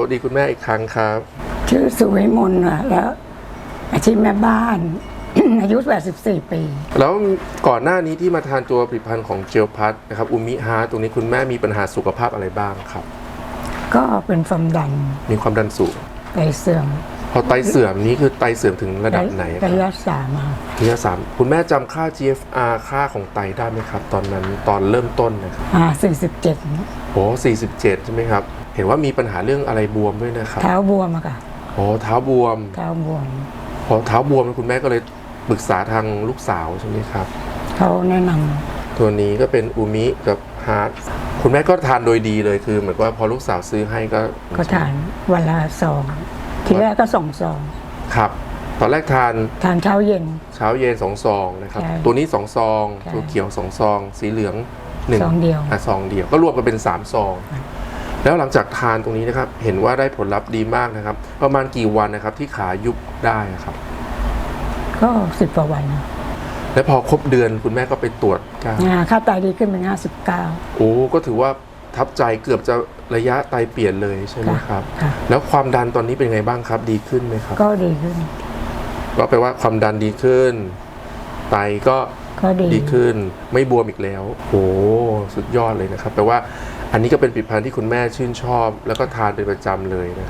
วัสดีคุณแม่อีกครั้งครับ ชื่อสุวิมลค่ะแล้วอาชีพแม่บ้าน อายุ 84 ปี แล้วก่อนหน้านี้ที่มาทานตัวผลิตภัณฑ์ของเจลพัทนะครับอุมิฮาร์ตรงนี้คุณแม่มีปัญหาสุขภาพอะไรบ้างครับ ก็เป็นความดันมีความดันสูงไตเสื่อมพอไตเสื่อมนี้คือไตเสื่อมถึงระดับไหนคระรับยะสามค่ะระยะสามคุณแม่จำค่า GFR ค่าของไตได้ไหมครับ ตอนนั้นตอนเริ่มต้นนะครับอ่า47 โอ้47 ใช่ไหมครับ เห็นว่ามีปัญหาเรื่องอะไรบวมด้วยนะครับเท้าบวมอะค่ะอ๋อเท้าบวมเท้าบวมพอเท้าบวมคุณแม่ก็เลยปรึกษาทางลูกสาวใช่ไหมครับเขาแนะนตัวนี้ก็เป็นอูมิกับฮาร์ดคุณแม่ก็ทานโดยดีเลยคือเหมือนว่าพอลูกสาวซื้อให้ก็ำก็ทานวันละซองทีแรกก็สองซองครับ ตอนแรกทานทานเช้าเย็น เช้าเย็นสองซองนะครับใช่ตัวนี้สองซองใช่ตัวเขียวสองซอง สีเหลืองหนึ่งซองเดียวอะซองเดียวก็รวมกันเป็นสามซอง แล้วหลังจากทานตรงนี้นะครับ เห็นว่าได้ผลลัพธ์ดีมากนะครับ ประมาณกี่วันนะครับ ที่ขายุบได้ครับ ก็สิบกว่าวันแล้วพอครบเดือนคุณแม่ก็ไปตรวจกันอ่าค่าไตดีขึ้นเป็น59โอ้ก็ถือว่าทับใจเกือบจะระยะไตเปลี่ยนเลยใช่ไหมครับ ค่ะแล้วความดันตอนนี้เป็นไงบ้างครับ ดีขึ้นไหมครับก็ดีขึ้น ก็แปลว่าความดันดีขึ้น ไตก็ก็ดี ดีขึ้น ไม่บวมอีกแล้วโอ้สุดยอดเลยนะครับแปลว่า อันนี้ก็เป็นผลิตภัณฑ์ที่คุณแม่ชื่นชอบ แล้วก็ทานเป็นประจำเลยนะ